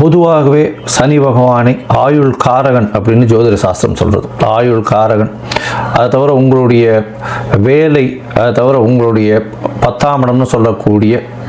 பொதுவாகவே சனி பகவானை ஆயுள் காரகன் அப்படின்னு ஜோதிட சாஸ்திரம் சொல்கிறது ஆயுள் காரகன். அதை தவிர உங்களுடைய வேலை அதை தவிர உங்களுடைய பத்தாம் இடம்னு சொல்லக்கூடிய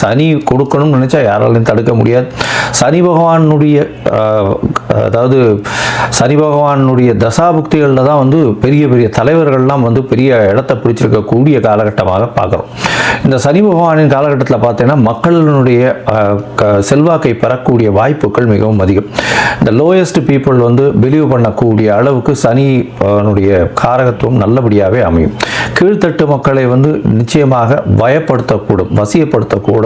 சனி கொடுக்கணும்னு நினச்சா யாராலையும் தடுக்க முடியாது. சனி பகவானுடைய ஆஹ், அதாவது சனி பகவானுடைய தசாபுக்திகளில் தான் வந்து பெரிய பெரிய தலைவர்கள்லாம் வந்து பெரிய இடத்த பிடிச்சிருக்கக்கூடிய காலகட்டமாக பார்க்குறோம். இந்த சனி பகவானின் காலகட்டத்தில் பார்த்தீங்கன்னா மக்களினுடைய க- செல்வாக்கை பெறக்கூடிய வாய்ப்புகள் மிகவும் அதிகம். இந்த லோயஸ்ட் பீப்புள் வந்து பிலீவ் பண்ணக்கூடிய அளவுக்கு சனினுடைய காரகத்துவம் நல்லபடியாகவே அமையும். கீழ்த்தட்டு மக்களை வந்து நிச்சயமாக பயப்படுத்தக்கூடும் வசியப்படுத்தக்கூட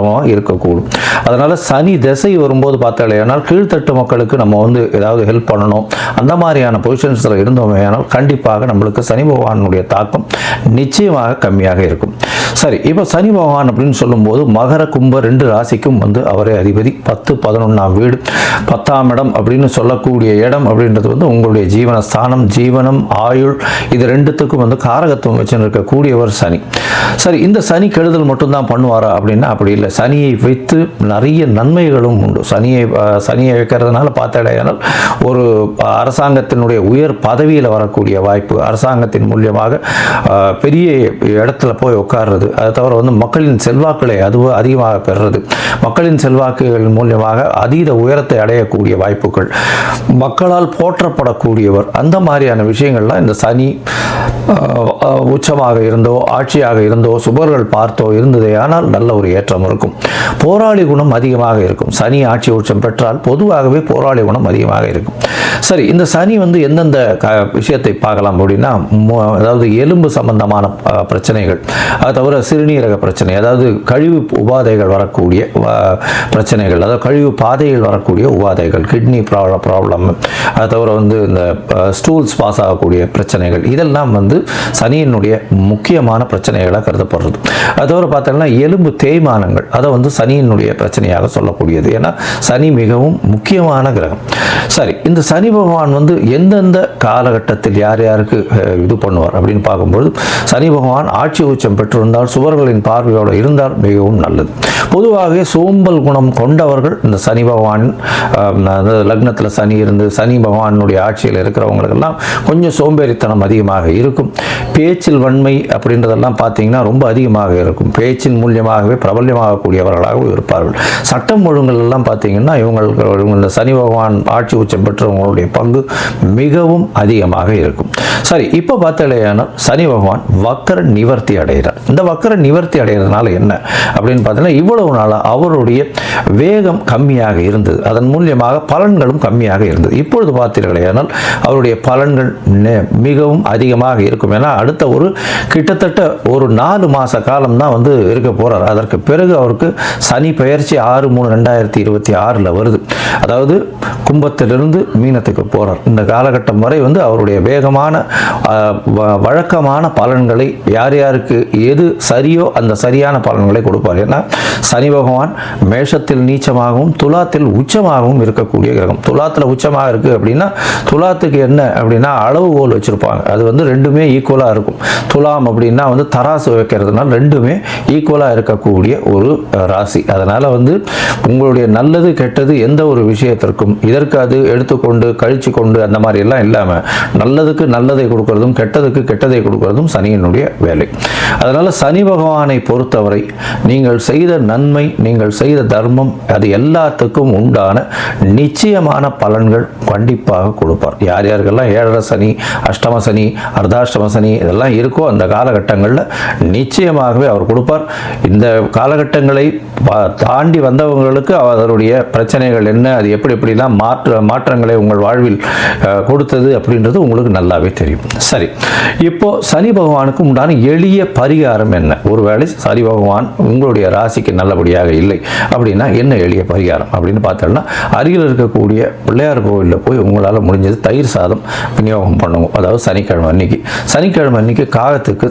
காரகத்தமாக இருக்கக்கூடும். அதனால் சனி திசை வரும்போது பார்த்தாலேயானால் கீழ்த்தட்டு மக்களுக்கு நம்ம வந்து ஏதாவது ஹெல்ப் பண்ணணும். அந்த மாதிரியான பொசிஷன்ஸில் இருந்தோமே ஆனால் கண்டிப்பாக நம்மளுக்கு சனி பகவானுடைய தாக்கம் நிச்சயமாக கம்மியாக இருக்கும். சரி இப்போ சனி பகவான் அப்படின்னு சொல்லும்போது மகர கும்ப ரெண்டு ராசிக்கும் வந்து அவரே அதிபதி. பத்து பதினொன்றாம் வீடு. பத்தாம் இடம் அப்படின்னு சொல்லக்கூடிய இடம் அப்படின்றது வந்து உங்களுடைய ஜீவனஸ்தானம் ஜீவனம் ஆயுள் இது ரெண்டுத்துக்கும் வந்து காரகத்துவம் வச்சு இருக்கக்கூடியவர் சனி. சரி இந்த சனி கெடுதல் மட்டும்தான் பண்ணுவாரா அப்படின்னா அப்படி இல்லை. சனியை வைத்து நிறைய நன்மைகளும் உண்டு. சனியை சனியை வைக்கிறதுனால பார்த்தடையானால் ஒரு அரசாங்கத்தினுடைய உயர் பதவியில் வரக்கூடிய வாய்ப்பு அரசாங்கத்தின் மூலியமாக பெரிய இடத்துல போய் உட்கார்றது. அதை தவிர வந்து மக்களின் செல்வாக்களை அது அதிகமாக பெறுறது. மக்களின் செல்வாக்குகளின் மூலியமாக அதீத உயரத்தை அடையக்கூடிய வாய்ப்புகள். மக்களால் போற்றப்படக்கூடியவர். அந்த மாதிரியான விஷயங்கள்லாம் இந்த சனி உச்சமாக இருந்தோ ஆட்சியாக இருந்தோ சுபர்கள் பார்த்தோ இருந்ததே. ஆனால் நல்ல ஒரு ஏற்றம் இருக்கும். போராளி குணம் அதிகமாக இருக்கும். சனி ஆட்சி உச்சம் பெற்றால் பொதுவாகவே போராளி குணம் அதிகமாக இருக்கும். சரி இந்த சனி வந்து எந்தெந்த க விஷயத்தை பார்க்கலாம் அப்படின்னா அதாவது எலும்பு சம்பந்தமான பிரச்சனைகள். அது தவிர சிறுநீரக பிரச்சனை அதாவது கழிவு உபாதைகள் வரக்கூடிய பிரச்சனைகள் அதாவது கழிவு பாதைகள் வரக்கூடிய உபாதைகள் கிட்னி ப்ராப்ளம் ப்ராப்ளம் அது தவிர வந்து இந்த ஸ்டூல்ஸ் பாஸ் ஆகக்கூடிய பிரச்சனைகள். இதெல்லாம் வந்து சனியினுடைய முக்கியமான பிரச்சனைகளாக கருதப்படுறது. அது தவிர பார்த்தோம்னா எலும்பு தேய்மானங்கள் கிரகங்கள். அதை வந்து சனியினுடைய பிரச்சனையாக சொல்லக்கூடியது. ஏன்னா சனி மிகவும் முக்கியமான கிரகம். சரி இந்த சனி பகவான் வந்து எந்தெந்த காலகட்டத்தில் யார் யாருக்கு இது பண்ணுவார் அப்படின்னு பார்க்கும்போது சனி பகவான் ஆட்சி உச்சம் பெற்றிருந்தால் சுவர்களின் பார்வையோடு இருந்தால் மிகவும் நல்லது. பொதுவாகவே சோம்பல் குணம் கொண்டவர்கள் இந்த சனி பகவான் லக்னத்தில் சனி இருந்து சனி பகவானுடைய ஆட்சியில் இருக்கிறவங்களுக்கெல்லாம் கொஞ்சம் சோம்பேறித்தனம் அதிகமாக இருக்கும். பேச்சில் வன்மை அப்படின்றதெல்லாம் பார்த்தீங்கன்னா ரொம்ப அதிகமாக இருக்கும். பேச்சின் மூலியமாகவே பிரபல்யமாக ஆகக்கூடியவர்களாகவும் இருப்பார்கள். சட்டம் ஒழுங்கல் எல்லாம் பார்த்தீங்கன்னா இவங்களுக்கு இவங்க இந்த சனி பகவான் ஆட்சி உச்சம் பெற்றவங்களுடைய பங்கு மிகவும் அதிகமாக இருக்கும். சரி இப்போ பார்த்தாலேயானால் சனி பகவான் வக்கர நிவர்த்தி அடைகிறார். இந்த வக்கர நிவர்த்தி அடைகிறதுனால என்ன? அப்படின்னு பார்த்தீங்கன்னா இவ்வளவு நாளாக அவருடைய வேகம் கம்மியாக இருந்தது. அதன் மூலியமாக பலன்களும் கம்மியாக இருந்தது. இப்பொழுது பார்த்தீர்களேயானால் அவருடைய பலன்கள் மிகவும் அதிகமாக இருக்கும். ஏன்னா அடுத்த ஒரு கிட்டத்தட்ட ஒரு நாலு மாத காலம் தான் வந்து இருக்க போகிறார் அதற்கு பிறகு அவருக்கு சனி பெயர்ச்சி ஆறு மூணு ரெண்டாயிரத்தி இருபத்தி ஆறில் வருது. அதாவது கும்பத்திலிருந்து மீனத்துக்கு போகிறார் இந்த காலகட்டம் வரை வந்து அவருடைய வேகமான வ- வழக்கமான பலன்களை யார் யாருக்கு எது சரியோ அந்த சரியான பலன்களை கொடுப்பார். ஏன்னா சனி பகவான் மேஷத்தில் நீச்சமாகவும் துலாத்தில் உச்சமாகவும் இருக்கக்கூடிய கிரகம். துலாத்தில் உச்சமாக இருக்குது அப்படின்னா துலாத்துக்கு என்ன அப்படின்னா அளவுகோல் வச்சுருப்பாங்க. அது வந்து ரெண்டுமே ஈக்குவலாக இருக்கும். துலாம் அப்படின்னா வந்து தராசு வைக்கிறதுனால ரெண்டுமே ஈக்குவலாக இருக்கக்கூடிய ஒரு ராசி. அதனால் வந்து உங்களுடைய நல்லது கெட்டது எந்த ஒரு விஷயத்திற்கும் இதற்கு அது எடுத்துக்கொண்டு கழிச்சு கொண்டு அந்த மாதிரி எல்லாம் இல்லாமல் நல்லதுக்கு நல்லதை கொடுக்கறதும் கெட்டதுக்கு கெட்டதை கொடுக்கறதும் சனியினுடைய வேலை. அதனால் சனி பகவானை பொறுத்தவரை நீங்கள் செய்த நன்மை நீங்கள் செய்த தர்மம் அது எல்லாத்துக்கும் உண்டான நிச்சயமான பலன்கள் கண்டிப்பாக கொடுப்பார். யார் யாருக்கெல்லாம் ஏழரை சனி அஷ்டம சனி அர்த்தாஷ்டம சனி இதெல்லாம் இருக்கோ அந்த காலகட்டங்களில் நிச்சயமாகவே அவர் கொடுப்பார். இந்த காலகட்டங்களை தாண்டி வந்தவங்களுக்கு அதனுடைய பிரச்சனைகள் என்ன அது எப்படி எப்படிலாம் மாற்ற மாற்றங்களை உங்கள் வாழ்வில் கொடுத்தது அப்படின்றது உங்களுக்கு நல்லாவே தெரியும். சரி இப்போ சனி பகவானுக்கு உண்டான எளிய பரிகாரம் என்ன? ஒருவேளை சனி பகவான் உங்களுடைய ராசிக்கு நல்லபடியாக இல்லை. அப்படின்னா என்ன எளிய பரிகாரம்? அப்படின்னு பார்த்தோம்னா அருகில் இருக்கக்கூடிய பிள்ளையார் கோவிலில் போய் உங்களால் முடிஞ்சது தயிர் சாதம் விநியோகம் பண்ணுவோம் அதாவது சனிக்கிழமை அன்னைக்கு. சனிக்கிழமை அன்னைக்கு காகத்துக்கு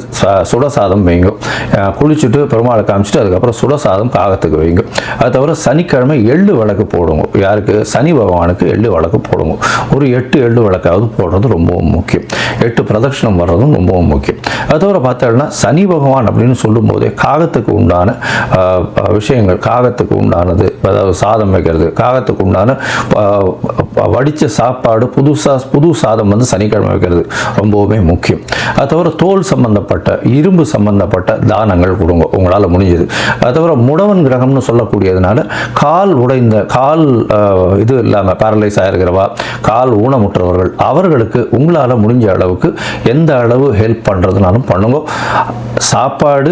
சுட சாதம் வைங்க. குளிச்சுட்டு பெருமாளை காமிச்சிட்டு அதுக்கப்புறம் சுட சாதம் காகத்துக்கு வைங்க. அது தவிர சனிக்கிழமை எள்ளு விளக்கு போடுங்க. யாருக்கு? சனி பகவானுக்கு எள்ளு விளக்கு போடுங்க. ஒரு எட்டு எள்ளு விளக்காவது போடுறது ரொம்பவும் முக்கியம். எட்டு பிரதட்சணம் வர்றதும் ரொம்பவும் முக்கியம். அது தவிர பார்த்தோம்னா சனி பகவான் அப்படின்னு சொல்லும்போதே காகத்துக்கு உண்டான விஷயங்கள் காகத்துக்கு உண்டானது. அதாவது சாதம் வைக்கிறது. காகத்துக்கு உண்டான வடித்த சாப்பாடு புதுசாக புது சாதம் வந்து சனிக்கிழமை வைக்கிறது. ரொம்பவுமே முக்கியம். அது தவிர தோல் சம்பந்தப்பட்ட இரும்பு சம்பந்தப்பட்ட தானங்கள் கொடுங்க. உங்களால் முடிஞ்சது. அது தவிர முடவன் கிரகம்னு சொல்லக்கூடியதுனால கால் உடைந்த கால் இது இல்லாமல் பேரலைஸ் ஆகிருக்கிறவா கால் ஊனமுற்றவர்கள் அவர்களுக்கு உங்களால் முடிஞ்ச அளவுக்கு எந்த அளவு ஹெல்ப் பண்ணுறதுனாலும் பண்ணுங்க. சாப்பாடு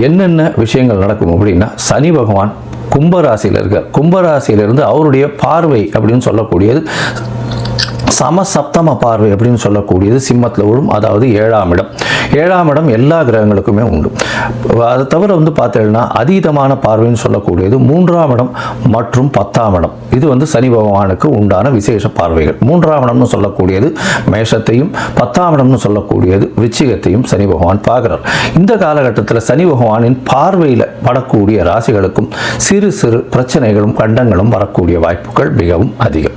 என்னென்ன விஷயங்கள் நடக்கும் அப்படின்னா சனி பகவான் கும்பராசியில் இருக்கார். கும்பராசியிலிருந்து அவருடைய பார்வை அப்படின்னு சொல்லக்கூடியது சமசப்தம பார்வை அப்படின்னு சொல்லக்கூடியது சிம்மத்தில் விழும் அதாவது ஏழாம் இடம். ஏழாம் இடம் எல்லா கிரகங்களுக்குமே உண்டு. அதை தவிர வந்து பார்த்தீங்கன்னா அதீதமான பார்வைன்னு சொல்லக்கூடியது மூன்றாம் இடம் மற்றும் பத்தாம் இடம். இது வந்து சனி பகவானுக்கு உண்டான விசேஷ பார்வைகள். மூன்றாம் இடம்னு சொல்லக்கூடியது மேஷத்தையும் பத்தாம் இடம்னு சொல்லக்கூடியது விச்சிகத்தையும் சனி பகவான் பார்க்குறார். இந்த காலகட்டத்தில் சனி பகவானின் பார்வையில் படக்கூடிய ராசிகளுக்கும் சிறு சிறு பிரச்சனைகளும் கண்டங்களும் வரக்கூடிய வாய்ப்புகள் மிகவும் அதிகம்.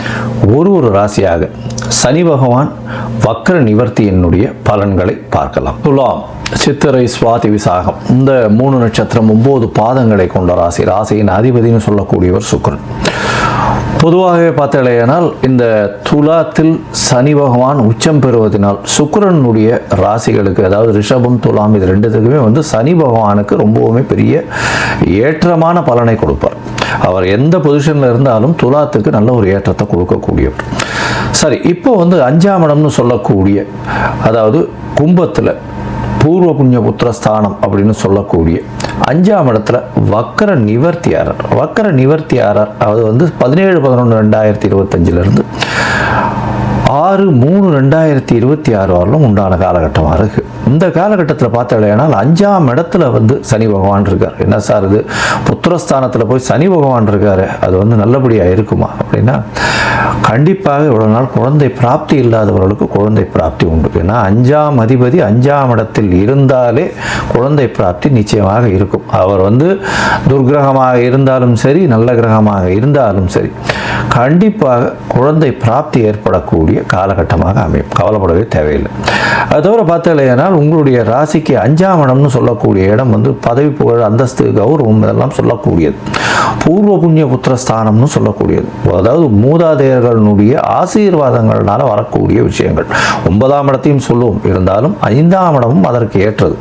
ஒரு ஒரு ராசியாக சனி பகவான் வக்ர நிவர்த்தியினுடைய பலன்களை பார்க்கலாம். துலாம் சித்திரை சுவாதி விசாகம். இந்த மூணு நட்சத்திரம் ஒன்பது பாதங்களை கொண்ட ராசி. ராசியின் அதிபதினு சொல்லக்கூடியவர் சுக்கரன். பொதுவாகவே பார்த்தாலேயானால் இந்த துலாத்தில் சனி பகவான் உச்சம் பெறுவதனால் சுக்கரனுடைய ராசிகளுக்கு அதாவது ரிஷபம் துலாம் இது ரெண்டுத்துக்குமே வந்து சனி பகவானுக்கு ரொம்பவுமே பெரிய ஏற்றமான பலனை கொடுப்பார். அவர் எந்த பொசிஷனில் இருந்தாலும் துலாத்துக்கு நல்ல ஒரு ஏற்றத்தை கொடுக்கக்கூடியவர். சரி இப்போ வந்து அஞ்சாம் இடம்னு சொல்லக்கூடிய அதாவது கும்பத்தில் பூர்வ புண்ணிய புத்திரஸ்தானம் அப்படின்னு சொல்லக்கூடிய அஞ்சாம் இடத்துல வக்கர நிவர்த்தியாரர். வக்கர நிவர்த்தியாரர் அது வந்து பதினேழு பதினொன்று ரெண்டாயிரத்தி இருபத்தஞ்சிலிருந்து ஆறு மூணு ரெண்டாயிரத்தி இருபத்தி ஆறு வரலும் உண்டான காலகட்டமாக இருக்குது இந்த காலகட்டத்தில் பார்த்தாலேனால் அஞ்சாம் இடத்துல வந்து சனி பகவான் இருக்கார். என்ன சார் இது? புத்திரஸ்தானத்தில் போய் சனி பகவான் இருக்காரு. அது வந்து நல்லபடியாக இருக்குமா? அப்படின்னா கண்டிப்பாக இவ்வளோ நாள் குழந்தை பிராப்தி இல்லாதவர்களுக்கு குழந்தை பிராப்தி உண்டு. ஏன்னா அஞ்சாம் அதிபதி அஞ்சாம் இடத்தில் இருந்தாலே குழந்தை பிராப்தி நிச்சயமாக இருக்கும். அவர் வந்து துர்கிரகமாக இருந்தாலும் சரி நல்ல கிரகமாக இருந்தாலும் சரி கண்டிப்பாக குழந்தை பிராப்தி ஏற்படக்கூடிய காலகட்டமாக அமையும். கவலைப்படவே தேவையில்லை. அது தவிர பார்த்தாலேனால் உங்களுடைய ராசிக்கு அஞ்சாம் இடம்னு சொல்லக்கூடிய இடம் வந்து பதவி புகழ் அந்தஸ்து கௌரவம் இதெல்லாம் சொல்லக்கூடியது. பூர்வ புண்ணிய புத்திரஸ்தானம்னு சொல்லக்கூடியது. அதாவது மூதாதையர்களுடைய ஆசீர்வாதங்களால் வரக்கூடிய விஷயங்கள். ஒன்பதாம் இடத்தையும் சொல்லுவோம். இருந்தாலும் ஐந்தாம் இடமும் அதற்கு ஏற்றது.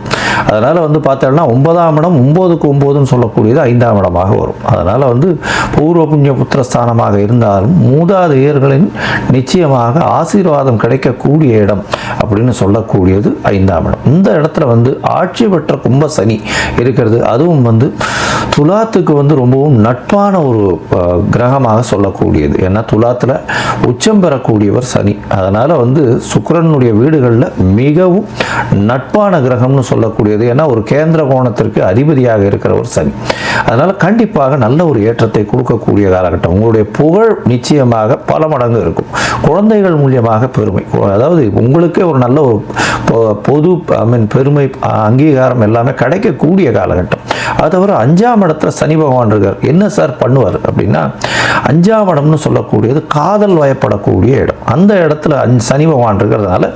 அதனால் வந்து பார்த்தோம்னா ஒன்பதாம் இடம் ஒம்போதுக்கு ஒம்போதுன்னு சொல்லக்கூடியது ஐந்தாம் இடமாக வரும். அதனால் வந்து பூர்வ புண்ணிய புத்திரஸ்தானமாக இருந்தாலும் மூதாதையர்களின் நிச்சயமாக ஆசீர்வாதம் கிடைக்கக்கூடிய இடம் அப்படின்னு சொல்லக்கூடியது ஐந்தாம் இடம். இந்த இடத்துல வந்து ஆட்சி பெற்ற கும்ப சனி இருக்கிறது. அதுவும் வந்து துலாத்துக்கு வந்து ரொம்பவும் நட்பான ஒரு கிரகமாக சொல்லக்கூடியது. ஏன்னா துலாத்தில் உச்சம் பெறக்கூடியவர் சனி. அதனால் வந்து சுக்கரனுடைய வீடுகளில் மிகவும் நட்பான கிரகம்னு சொல்லக்கூடியது. ஏன்னா ஒரு கேந்திர கோணத்திற்கு அதிபதியாக இருக்கிறவர் சனி. அதனால் கண்டிப்பாக நல்ல ஒரு ஏற்றத்தை கொடுக்கக்கூடிய காலகட்டம். உங்களுடைய புகழ் நிச்சயமாக பல மடங்கு இருக்கும். குழந்தைகள் மூலியமாக பெருமை. அதாவது உங்களுக்கே ஒரு நல்ல ஒரு பொ- பொது ஐ மீன் பெருமை அங்கீகாரம் எல்லாமே கிடைக்கக்கூடிய காலகட்டம். அது தவிர அஞ்சாம் இடத்துல சனி பகவான் இருக்கார். என்ன சார் பண்ணுவார் அப்படின்னா அஞ்சாம் இடம்னு சொல்லக்கூடியது காதல் வயப்படக்கூடிய இடம். அந்த இடத்துல அஞ் சனி பகவான் இருக்கிறதுனால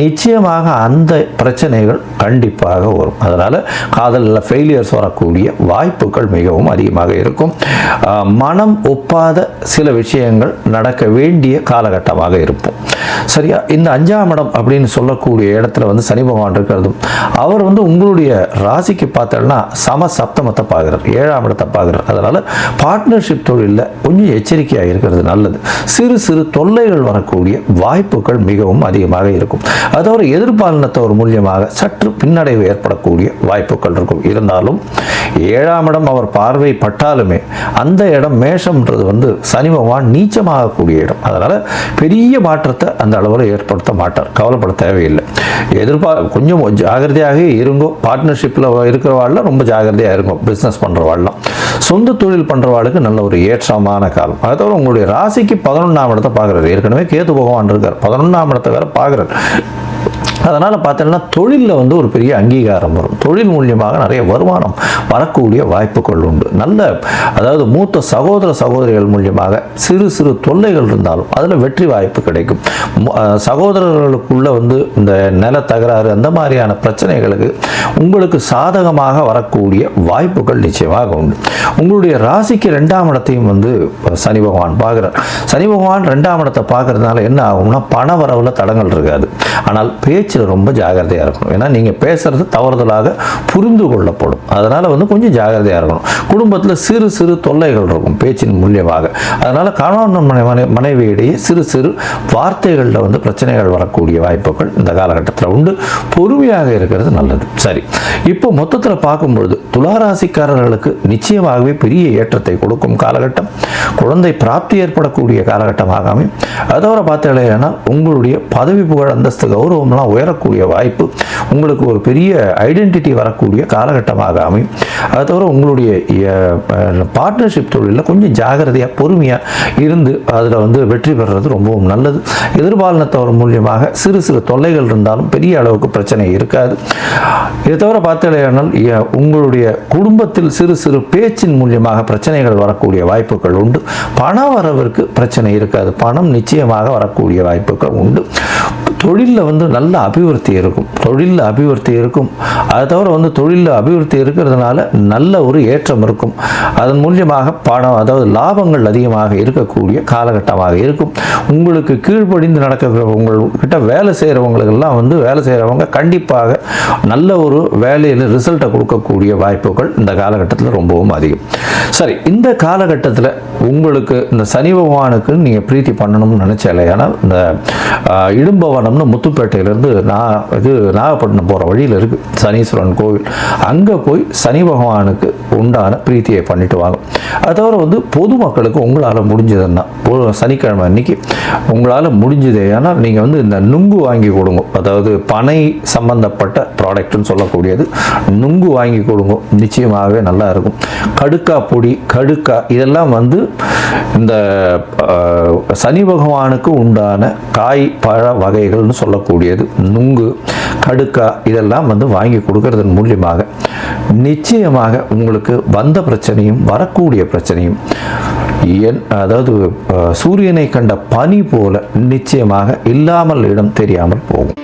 நிச்சயமாக அந்த பிரச்சனைகள் கண்டிப்பாக வரும். அதனால் காதலில் ஃபெயிலியர்ஸ் வரக்கூடிய வாய்ப்புகள் மிகவும் அதிகமாக இருக்கும். மனம் ஒப்பாத சில விஷயங்கள் நடக்க வேண்டிய காலகட்டமாக இருப்போம் சரியா? இந்த அஞ்சாம் இடம் அப்படின்னு சொல்லக்கூடிய இடத்துல வந்து சனி பகவான் இருக்கிறதும் அவர் வந்து உங்களுடைய ராசிக்கு பார்த்தோம்னா சம சப்தமத்தை பார்க்குறார் ஏழாம் இடத்தை பார்க்குறார் அதனால் பார்ட்னர்ஷிப் தொழிலில் கொஞ்சம் எச்சரிக்கையாக இருக்கிறது நல்லது. சிறு சிறு தொல்லைகள் வரக்கூடிய வாய்ப்புகள் மிகவும் அதிகமாக இருக்கும். அதோட எதிர்பாலினத்தவர் மூலியமாக சற்று பின்னடைவு ஏற்படக்கூடிய வாய்ப்புகள் இருக்கும். இருந்தாலும் ஏழாம் இடம் அவர் பார்வை பட்டாலுமே அந்த இடம் மேஷம்ன்றது வந்து சனி பகவான் நீச்சமாகக்கூடிய இடம். அதனால் பெரிய மாற்றத்தை அந்த அளவில் ஏற்படுத்த மாட்டார். கவலைப்பட தேவையில்லை. எதிர்பார் கொஞ்சம் ஜாகிரதையாக இருங்கோ. பார்ட்னர்ஷிப்பில் இருக்கிறவாள்லாம் ரொம்ப ஜாகிரதையாக இருக்கும் பிஸ்னஸ் பண்ணுறவாள்லாம் சொந்த தொழில் பண்ணுறவாளுக்கு நல்ல ஒரு ஏற்றமான காலம். அதை தவிர உங்களுடைய ராசிக்கு பதினொன்றாம் இடத்தை பார்க்குறாரு. ஏற்கனவே கேத்து பகவான் இருக்கார். பதினொன்றாம் இடத்தை வேறு பார்க்குறாரு. அதனால் பார்த்தோன்னா தொழிலில் வந்து ஒரு பெரிய அங்கீகாரம் வரும். தொழில் மூலியமாக நிறைய வருமானம் வரக்கூடிய வாய்ப்புகள் உண்டு. நல்ல அதாவது மூத்த சகோதர சகோதரிகள் மூலியமாக சிறு சிறு தொல்லைகள் இருந்தாலும் அதில் வெற்றி வாய்ப்பு கிடைக்கும். சகோதரர்களுக்குள்ளே சகோதரர்களுக்குள்ள வந்து இந்த நில தகராறு அந்த மாதிரியான பிரச்சனைகளுக்கு உங்களுக்கு சாதகமாக வரக்கூடிய வாய்ப்புகள் நிச்சயமாக உண்டு. உங்களுடைய ராசிக்கு ரெண்டாம் இடத்தையும் வந்து சனி பகவான் பார்க்குறார். சனி பகவான் ரெண்டாம் இடத்தை பார்க்கறதுனால என்ன ஆகும்னா பண வரவில் தடங்கள் இருக்காது. ஆனால் பேச்சில் ரொம்ப ஜாகிரதையாக இருக்கணும். ஏன்னா நீங்கள் பேசுறது தவறுதலாக புரிந்து கொள்ளப்படும். அதனால் வந்து கொஞ்சம் ஜாகிரதையாக இருக்கணும். குடும்பத்தில் சிறு சிறு தொல்லைகள் இருக்கும் பேச்சின் மூலியமாக. அதனால் கணவன் மனை மனைவியிடையே சிறு சிறு வார்த்தைகளில் வந்து பிரச்சனைகள் வரக்கூடிய வாய்ப்புகள் இந்த காலகட்டத்தில் உண்டு. பொறுமையாக இருக்கிறது நல்லது. சரி. இப்போ மொத்தத்தில் பார்க்கும்பொழுது துளாராசிக்காரர்களுக்கு நிச்சயமாகவே பெரிய ஏற்றத்தை கொடுக்கும் காலகட்டம். குழந்தை பிராப்தி ஏற்படக்கூடிய காலகட்டமாக அமையும் அதோட பார்த்தீங்கன்னா உங்களுடைய பதவி புகழ் அந்தஸ்து கௌரவம்லாம் உயரக்கூடிய வாய்ப்பு உங்களுக்கு ஒரு பெரிய ஐடென்டிட்டி வரக்கூடிய காலகட்டமாக அமையும். அதை தவிர உங்களுடைய பார்ட்னர்ஷிப் தொழிலில் கொஞ்சம் ஜாகிரதையாக பொறுமையாக இருந்து அதில் வந்து வெற்றி பெறுறது ரொம்பவும் நல்லது. எதிர்பாலினத்தவர் மூலியமாக சிறு சிறு தொல்லைகள் இருந்தாலும் பெரிய அளவுக்கு பிரச்சனை இருக்காது. இதை தவிர பார்த்தீங்கன்னா உங்களுடைய குடும்பத்தில் சிறு சிறு பேச்சின் மூலியமாக பிரச்சனைகள் வரக்கூடிய வாய்ப்புகள் உண்டு. பண வரவிற்கு பிரச்சனை இருக்காது. பணம் நிச்சயமாக வரக்கூடிய வாய்ப்புகள் உண்டு. தொழிலில் வந்து நல்ல அபிவிருத்தி இருக்கும். தொழிலில் அபிவிருத்தி இருக்கும். அதை தவிர வந்து தொழிலில் அபிவிருத்தி இருக்கிறதுனால நல்ல ஒரு ஏற்றம் இருக்கும். அதன் மூலியமாக பணம் அதாவது லாபங்கள் அதிகமாக இருக்கக்கூடிய காலகட்டமாக இருக்கும். உங்களுக்கு கீழ்ப்படிந்து நடக்கிற உங்கள்கிட்ட வேலை செய்கிறவங்களுக்கெல்லாம் வந்து வேலை செய்கிறவங்க கண்டிப்பாக நல்ல ஒரு வேலையில் ரிசல்ட்டை கொடுக்கக்கூடிய வாய்ப்புகள் இந்த காலகட்டத்தில் ரொம்பவும் அதிகம். சரி இந்த காலகட்டத்தில் உங்களுக்கு இந்த சனி பகவானுக்கு நீங்கள் பிரீத்தி பண்ணணும்னு நினச்சாலே ஆனால் இந்த இடும்பவனம்னு முத்துப்பேட்டையிலேருந்து நான் இது நாகப்பட்டினம் போகிற வழியில் இருக்குது சனீஸ்வரன் கோவில். அங்கே போய் சனி பகவானுக்கு உண்டான பிரீத்தியை பண்ணிட்டு வாங்க. அது தவிர வந்து பொதுமக்களுக்கு உங்களால் முடிஞ்சதுன்னா சனிக்கிழமை அன்னைக்கு உங்களால் முடிஞ்சது. ஏன்னா நீங்கள் வந்து இந்த நுங்கு வாங்கி கொடுங்க. அதாவது பனை சம்பந்தப்பட்ட ப்ராடக்ட்னு சொல்லக்கூடியது. நுங்கு வாங்கி கொடுங்க. நிச்சயமாகவே நல்லா இருக்கும். கடுக்கா பொடி கடுக்கா இதெல்லாம் வந்து இந்த சனி பகவானுக்கு உண்டான காய் பழ வகைகள்னு சொல்லக்கூடியது. நுங்கு கடுக்கா இதெல்லாம் வந்து வாங்கி கொடுக்கறதன் மூலியமாக நிச்சயமாக உங்களுக்கு வந்த பிரச்சனையும் வரக்கூடிய பிரச்சனையும் என் அதாவது சூரியனை கண்ட பனி போல நிச்சயமாக இல்லாமல் இடம் தெரியாமல் போகும்.